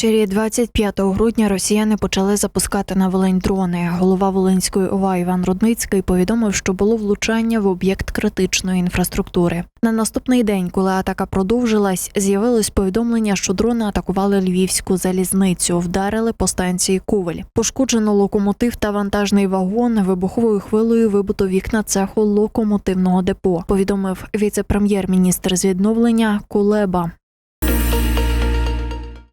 Ввечері 25 грудня росіяни почали запускати на Волинь дрони. Голова Волинської ОВА Іван Рудницький повідомив, що було влучання в об'єкт критичної інфраструктури. На наступний день, коли атака продовжилась, з'явилось повідомлення, що дрони атакували львівську залізницю, вдарили по станції Ковель. Пошкоджено локомотив та вантажний вагон. Вибуховою хвилею вибито вікна цеху локомотивного депо. Повідомив віце-прем'єр-міністр з відновлення Кулеба.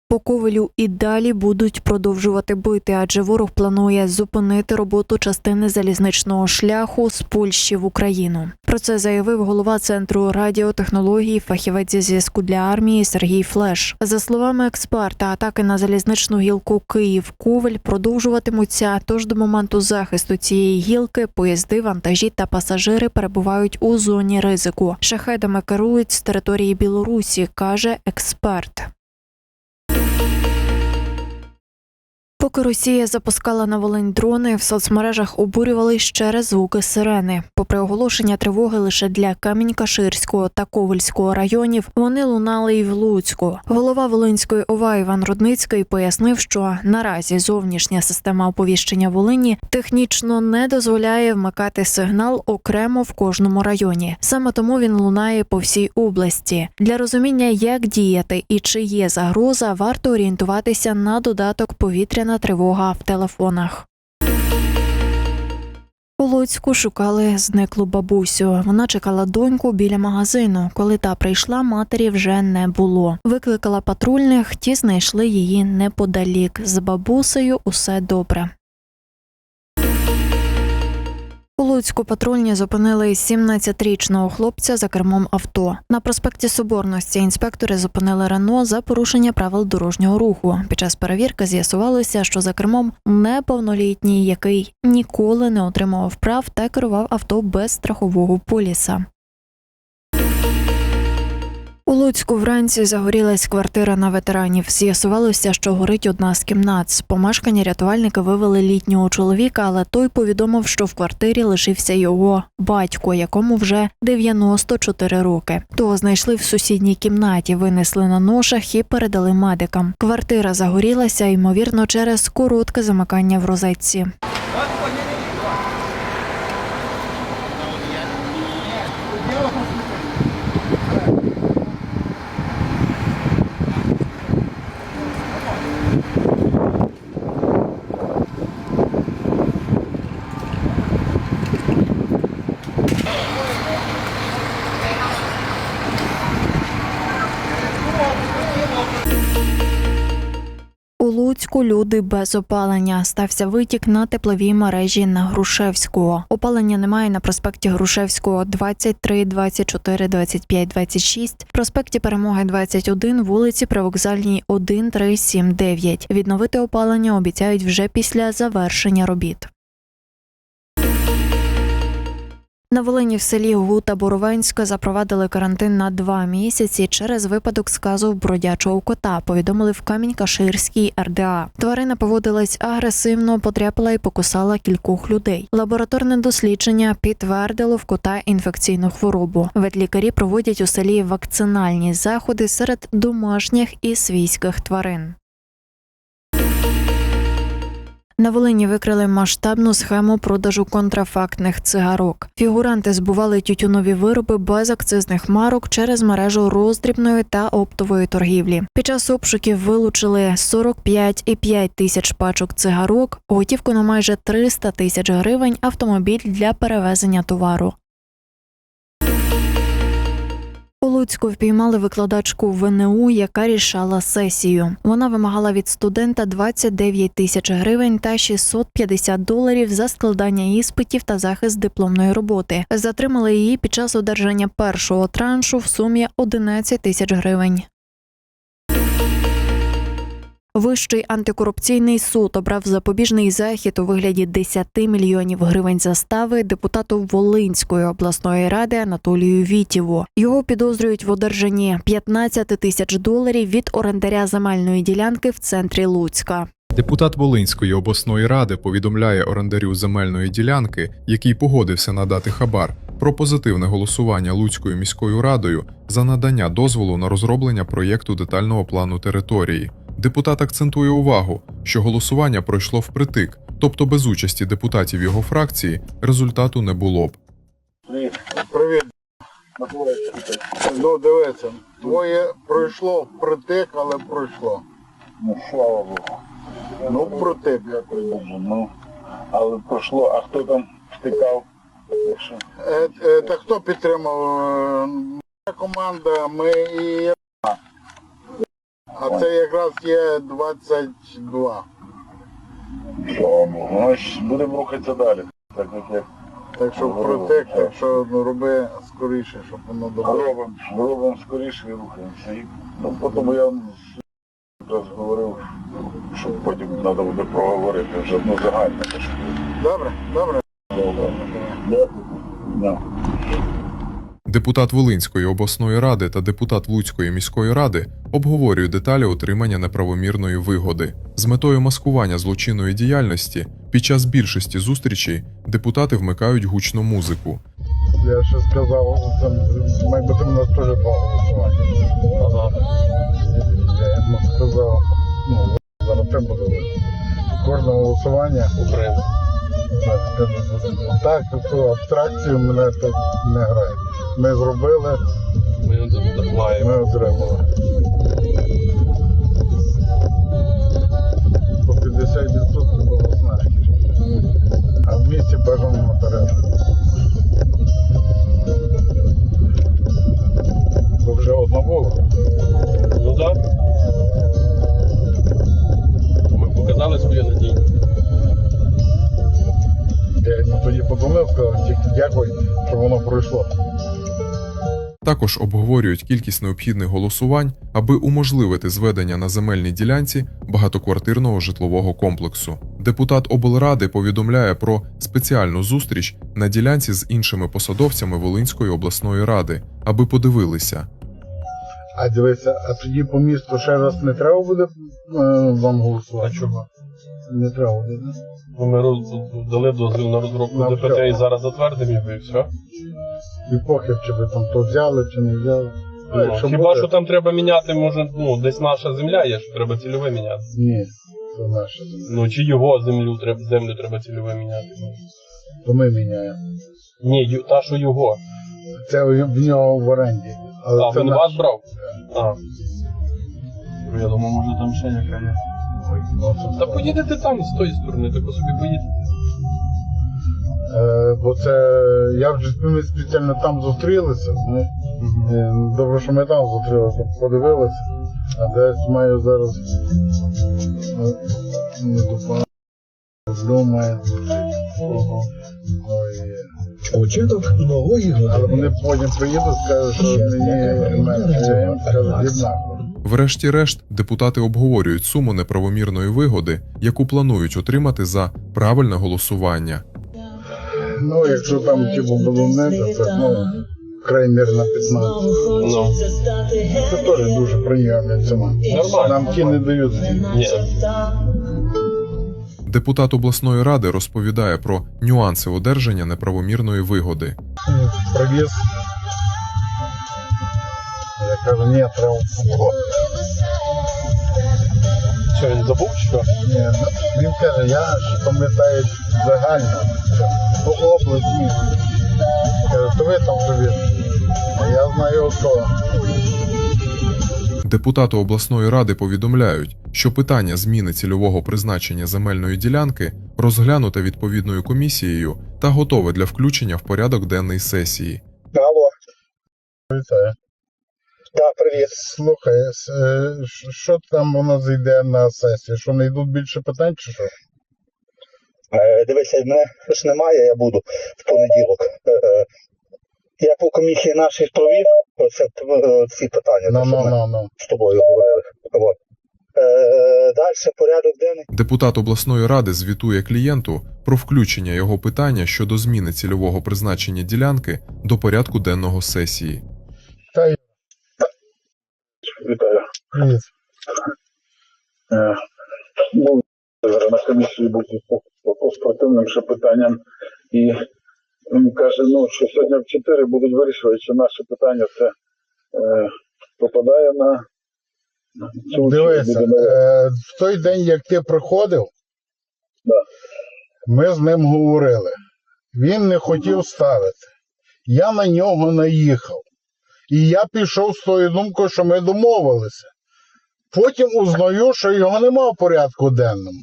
По ковелю і далі будуть продовжувати бити, адже ворог планує зупинити роботу частини залізничного шляху з Польщі в Україну. Про це заявив голова центру радіотехнологій, фахівець зв'язку для армії Сергій Флеш. За словами експерта, атаки на залізничну гілку Київ Ковель продовжуватимуться. Тож до моменту захисту цієї гілки поїзди, вантажі та пасажири перебувають у зоні ризику. Шахедами керують з території Білорусі, каже експерт. Поки Росія запускала на Волинь дрони, в соцмережах обурювались через звуки сирени. Попри оголошення тривоги лише для Камінь-Каширського та Ковельського районів, вони лунали і в Луцьку. Голова Волинської ОВА Іван Рудницький пояснив, що наразі зовнішня система оповіщення Волині технічно не дозволяє вмикати сигнал окремо в кожному районі. Саме тому він лунає по всій області. Для розуміння, як діяти і чи є загроза, варто орієнтуватися на додаток повітряна тривога в телефонах. У Луцьку шукали зниклу бабусю. Вона чекала доньку біля магазину. Коли та прийшла, матері вже не було. Викликала патрульних, ті знайшли її неподалік. З бабусею усе добре. У Луцьку патрульні зупинили 17-річного хлопця за кермом авто. На проспекті Соборності інспектори зупинили Рено за порушення правил дорожнього руху. Під час перевірки з'ясувалося, що за кермом неповнолітній, який ніколи не отримував прав та керував авто без страхового поліса. У Луцьку вранці загорілась квартира на ветеранів. З'ясувалося, що горить одна з кімнат. З помешкання рятувальники вивели літнього чоловіка, але той повідомив, що в квартирі лишився його батько, якому вже 94 роки. Того знайшли в сусідній кімнаті, винесли на ношах і передали медикам. Квартира загорілася, ймовірно, через коротке замикання в розетці. У Луцьку люди без опалення. Стався витік на тепловій мережі на Грушевського. Опалення немає на проспекті Грушевського 23, 24, 25, 26, проспекті Перемоги 21, вулиці Привокзальній 1, 3, 7, 9. Відновити опалення обіцяють вже після завершення робіт. На Волині в селі Гута Боровенська запровадили карантин на два місяці через випадок сказу бродячого кота. Повідомили в Камінь-Каширській РДА. Тварина поводилась агресивно, потряпала і покусала кількох людей. Лабораторне дослідження підтвердило в кота інфекційну хворобу. Ветлікарі проводять у селі вакцинальні заходи серед домашніх і свійських тварин. На Волині викрили масштабну схему продажу контрафактних цигарок. Фігуранти збували тютюнові вироби без акцизних марок через мережу роздрібної та оптової торгівлі. Під час обшуків вилучили 45,5 тисяч пачок цигарок, готівку на майже 300 тисяч гривень, автомобіль для перевезення товару. Луцьку впіймали викладачку ВНУ, яка рішала сесію. Вона вимагала від студента 29 тисяч гривень та 650 доларів за складання іспитів та захист дипломної роботи. Затримали її під час одержання першого траншу в сумі 11 тисяч гривень. Вищий антикорупційний суд обрав запобіжний захід у вигляді 10 мільйонів гривень застави депутату Волинської обласної ради Анатолію Вітєву. Його підозрюють в одержанні 15 тисяч доларів від орендаря земельної ділянки в центрі Луцька. Депутат Волинської обласної ради повідомляє орендарю земельної ділянки, який погодився надати хабар, про позитивне голосування Луцькою міською радою за надання дозволу на розроблення проєкту детального плану території. Депутат акцентує увагу, що голосування пройшло впритик, тобто без участі депутатів його фракції результату не було б. Привіт. Ну, дивися, твоє пройшло впритик, але пройшло. Ну, слава Богу. Ну, впритик. Ну, але пройшло, а хто там втикав? Е, е, та хто підтримав? Е, Наша команда, ми і. А це якраз є 22. Ну, будемо рухатися далі. Так як як Так що впритик, так що ну, роби скоріше, щоб воно добре. робимо, робимо скоріше і рухаємося. І, ну, потім я якраз говорив, що потім треба буде проговорити вже ну, загально. те, що Добре, добре. Добре. Дякую. Депутат Волинської обласної ради та депутат Луцької міської ради обговорюють деталі отримання неправомірної вигоди з метою маскування злочинної діяльності. Під час більшості зустрічей депутати вмикають гучну музику. Я ще сказав, має бути у нас теж два голосування. Я йому сказав, ну, зараз це буде. Кожне голосування. Україна. Так, скажу, Так, ту абстракцію мене тут не грає. Ми зробили, Ми ми отримали. По 50% було знаки. А в місті бажано матеріал. Також обговорюють кількість необхідних голосувань, аби уможливити зведення на земельній ділянці багатоквартирного житлового комплексу. Депутат облради повідомляє про спеціальну зустріч на ділянці з іншими посадовцями Волинської обласної ради, аби подивилися, А дивися, а тоді по місту ще раз не треба буде е, вам голосувати? А чого? Не треба буде. да? Ну, Ми роз- дали дозвіл на розробку ДПТ і зараз затвердимо і все. І похер, чи ви там то взяли, чи не взяли. А Ну, якщо хіба буде- що там треба міняти, може, ну, десь наша земля є, що треба цільове міняти. Ні, це наше. земля. Ну, чи його землю треба, землю треба цільове міняти. То ми міняємо. Ні, ю- та, що його. Це в нього в оренді. Але А, це він наш. вас брав? А. Я думаю, може там ще яка є. Ну, Та поїдете там з тої сторони, тако собі поїдете. Е, бо це я вже ми спеціально там зустрілися. знаєш. Е, Добре, що ми там зустрілися, подивилися. А десь маю зараз е, не допомагаю. Думаю. Початок нової Але вони потім приїдуть, скажуть, що мені менше. Врешті-решт, депутати обговорюють суму неправомірної вигоди, яку планують отримати за правильне голосування. Ну, якщо там типу було не, це ну, край мір на 15. Ну, Це теж дуже приємна ціна. Нормально. Нам ті не дають. ні. Депутат обласної ради розповідає про нюанси одержання неправомірної вигоди. Привіз. Я кажу, ні, треба. Що, він забув, що? Ні, ну, Він каже, я ж пам'ятаю загально, по області. Каже, то ви там. А я знаю хто. Депутати обласної ради повідомляють, що питання зміни цільового призначення земельної ділянки розглянуте відповідною комісією та готове для включення в порядок денний сесії. Алло, Вітаю. Да, привіт. Слухай, е, ш- що там воно зайде на сесію? Що не йдуть більше питань чи що? Е, дивися, мене ж немає, я буду в понеділок. Е, е, я по комісії нашій провів оце, е, ці питання, Ну, ну, ми ну, ну. з тобою говорили. От. Е, далі порядок денний. Депутат обласної ради звітує клієнту про включення його питання щодо зміни цільового призначення ділянки до порядку денного сесії. Вітаю. привіт. Е, Ну, на комісії був по, по, по спортивним ще питанням. І він каже, ну, що сьогодні в 4 будуть вирішувати, чи наше питання це е, попадає на Цьому Дивися, будемо- е, в той день, як ти приходив, Да. ми з ним говорили. Він не хотів ставити. Я на нього наїхав. І я пішов з тою думкою, що ми домовилися. Потім узнаю, що його нема в порядку денному.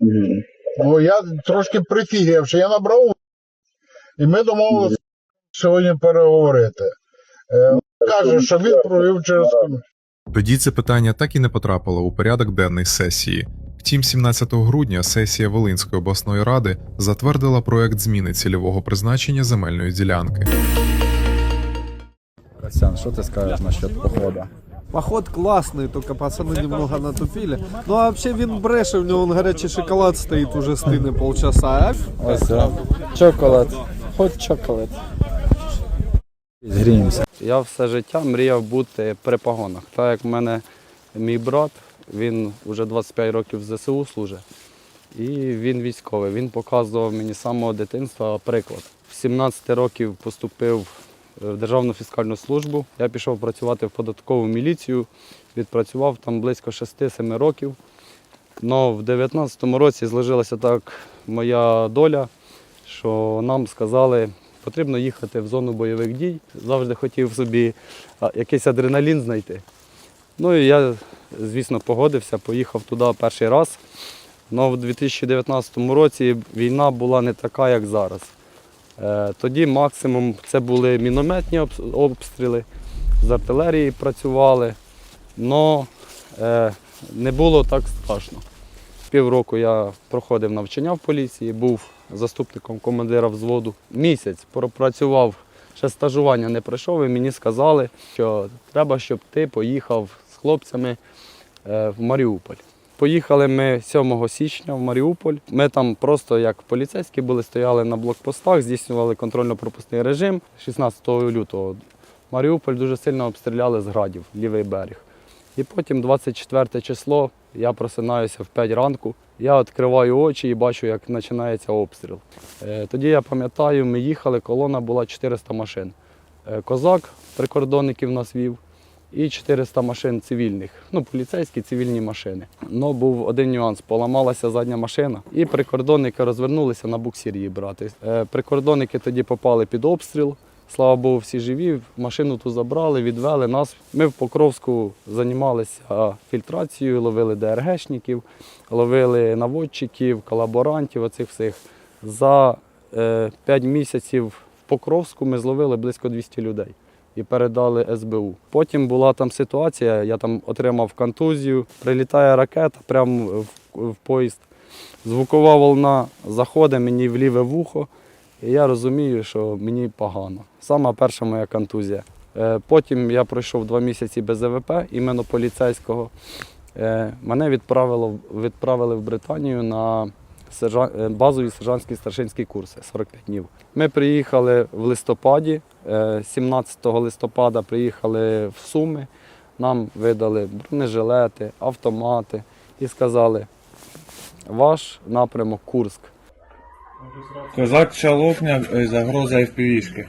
Мгм. Ну, я трошки прифігів, що я набрав, і ми домовилися сьогодні переговорити. Е, каже, що він провів через. Тоді це питання так і не потрапило у порядок денний сесії. Втім, 17 грудня сесія Волинської обласної ради затвердила проект зміни цільового призначення земельної ділянки. Костян, что ты скажешь насчет похода? Поход классный, только пацаны немного натупили. Ну а вообще він бреше, у него он горячий шоколад стоит уже стыны полчаса. А Ось о, чоколад. Хоч чоколад. Гріємося. Я все життя мріяв бути при погонах. Так як в мене мій брат, він вже 25 років в ЗСУ служить, і він військовий. Він показував мені з самого дитинства приклад. В 17 років поступив в Державну фіскальну службу. Я пішов працювати в податкову міліцію, відпрацював там близько 6-7 років. Но в 19-му році зложилася так моя доля, що нам сказали, потрібно їхати в зону бойових дій. Завжди хотів собі якийсь адреналін знайти. Ну і я, звісно, погодився, поїхав туди перший раз. Але в 2019 році війна була не така, як зараз. Е, Тоді максимум це були мінометні обстріли, з артилерії працювали, але не було так страшно. Півроку я проходив навчання в поліції, був заступником командира взводу. Місяць пропрацював, ще стажування не пройшов, і мені сказали, що треба, щоб ти поїхав з хлопцями е, в Маріуполь. Поїхали ми 7 січня в Маріуполь. Ми там просто як поліцейські були, стояли на блокпостах, здійснювали контрольно-пропускний режим 16 лютого. Маріуполь дуже сильно обстріляли з градів, лівий берег. І потім 24 число я просинаюся в 5 ранку. Я відкриваю очі і бачу, як починається обстріл. Е, Тоді я пам'ятаю, ми їхали, колона була 400 машин. Е, Козак прикордонників нас вів і 400 машин цивільних, ну, поліцейські цивільні машини. Но був один нюанс: поламалася задня машина, і прикордонники розвернулися на буксир її брати. Е, Прикордонники тоді попали під обстріл. Слава Богу, всі живі. Машину ту забрали, відвели нас. Ми в Покровську займалися фільтрацією, ловили ДРГшників, ловили наводчиків, колаборантів, оцих всіх. За е, 5 місяців в Покровську ми зловили близько 200 людей і передали СБУ. Потім була там ситуація, я там отримав контузію, прилітає ракета прямо в, в поїзд. Звукова волна заходить мені в ліве вухо, і я розумію, що мені погано. Сама перша моя контузія. Е, Потім я пройшов два місяці без ЕВП, іменно поліцейського. Е, Мене відправило, відправили в Британію на базові сержантські старшинські курси 45 днів. Ми приїхали в листопаді, е, 17 листопада приїхали в Суми. Нам видали бронежилети, автомати і сказали, ваш напрямок Курск. Козак Шалопня, е, загроза FPV-шки.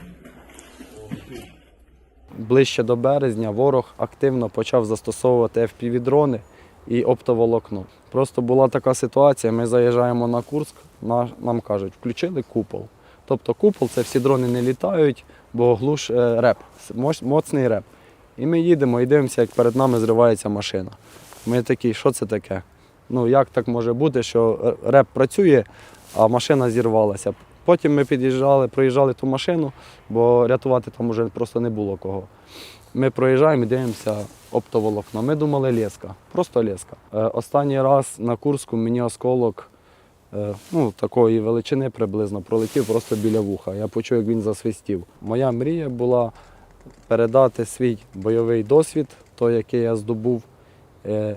Ближче до березня ворог активно почав застосовувати FPV-дрони і оптоволокно. Просто була така ситуація, ми заїжджаємо на Курск, нам кажуть, включили купол. Тобто купол це всі дрони не літають, бо глуш е, реп, моцний реп. І ми їдемо і дивимося, як перед нами зривається машина. Ми такі, що це таке? Ну як так може бути, що реп працює, а машина зірвалася. Потім ми під'їжджали, проїжджали ту машину, бо рятувати там вже просто не було кого. Ми проїжджаємо і дивимося оптоволокно. Ми думали леска, просто леска. Е, останній раз на Курську мені осколок е, ну, такої величини приблизно пролетів просто біля вуха. Я почув, як він засвистів. Моя мрія була передати свій бойовий досвід, той, який я здобув, е,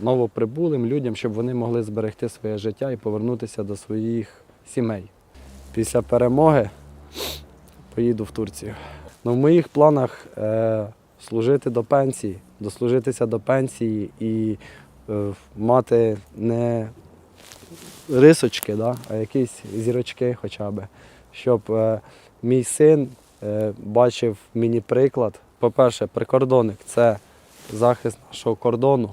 новоприбулим людям, щоб вони могли зберегти своє життя і повернутися до своїх сімей. Після перемоги поїду в Турцію. Ну, в моїх планах е, служити до пенсії, дослужитися до пенсії і е, мати не рисочки, да, а якісь зірочки хоча б, щоб е, мій син е, бачив мені приклад. По-перше, прикордонник це захист нашого кордону.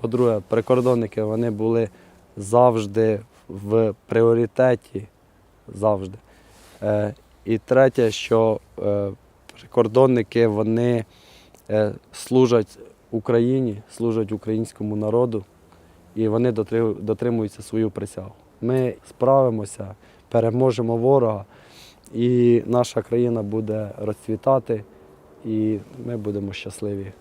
По-друге, прикордонники вони були завжди в пріоритеті. Завжди. Е, і третє, що е, прикордонники вони е, служать Україні, служать українському народу, і вони дотримуються свою присягу. Ми справимося, переможемо ворога, і наша країна буде розцвітати, і ми будемо щасливі